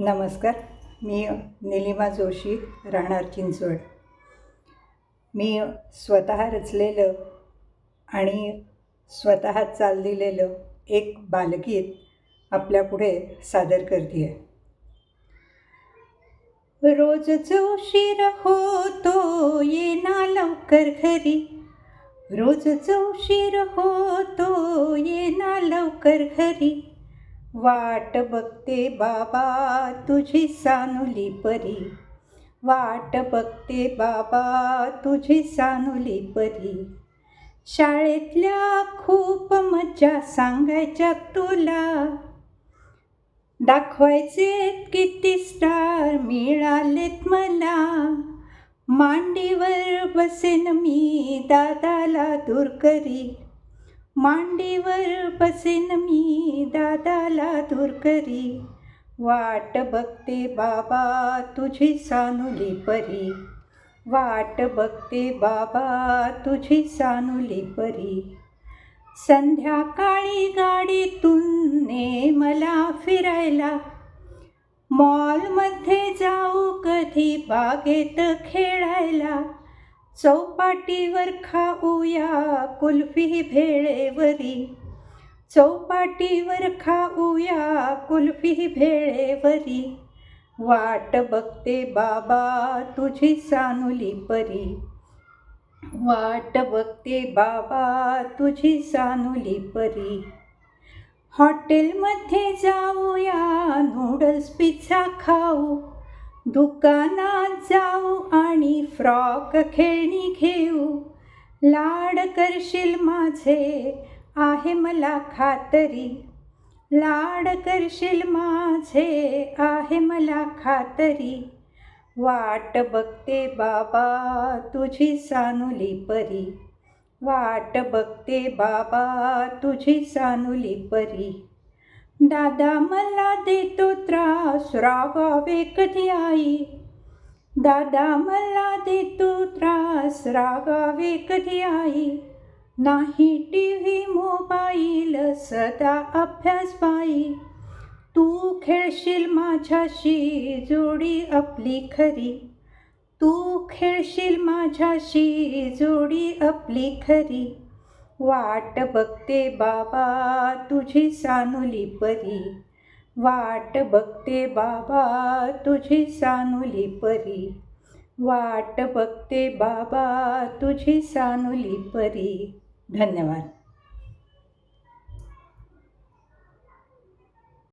नमस्कार मी निलिमा जोशी राहणार चिंचवड. मी स्वतः रचलेलं आणि स्वतः चाल दिलेलं एक बालगीत आपल्यापुढे सादर करते आहे रोजच उशीर होतो ये ना लवकर घरी. रोजच उशीर होतो ये ना लवकर घरी. वाट बघते बाबा तुझी सानुली परी. वाट बघते बाबा तुझी सानुली परी. शाळेतल्या खूप मज्जा सांगायच्या तुला. दाखवायचे किती स्टार मिळालेत मला. मांडीवर बसेन मी दादाला दूर करी मांडीवर बसेन मी दादाला धुरकरी. वाट बघते बाबा तुझी सानुली परी. वाट बघते बाबा तुझी सानुली परी. संध्याकाळी गाडीतून ने मला फिरायला. मॉलमध्ये जाऊ कधी बागेत खेळायला. चौपाटीवर खाऊया कुल्फी भेळेवरी. चौपाटीवर खाऊया कुल्फी भेळेवरी. वाट बघते बाबा तुझी सानुली परी. वाट बघते बाबा तुझी सानुली परी. हॉटेलमध्ये जाऊया नूडल्स पिझ्झा खाऊ. दुकानात जाऊ आणि फ्रॉक खेळणी घेऊ. लाड करशील माझे आहे मला खातरी. लाड करशील माझे आहे मला खातरी. वाट बघते बाबा तुझी सानुली परी. वाट बघते बाबा तुझी सानुली परी. दादा मला देतो त्रास रागावे कधी आई. दादा मला देतो त्रास रागावे कधी आई. नाही टी व्ही मोबाईल सदा अभ्यास बाई. तू खेळशील माझ्याशी जोडी आपली खरी. तू खेळशील माझ्याशी जोडी आपली खरी. वाट बघते बाबा तुझी सानुली परी. वाट बघते बाबा तुझी सानुली परी. वाट बघते बाबा तुझी सानुली परी. धन्यवाद.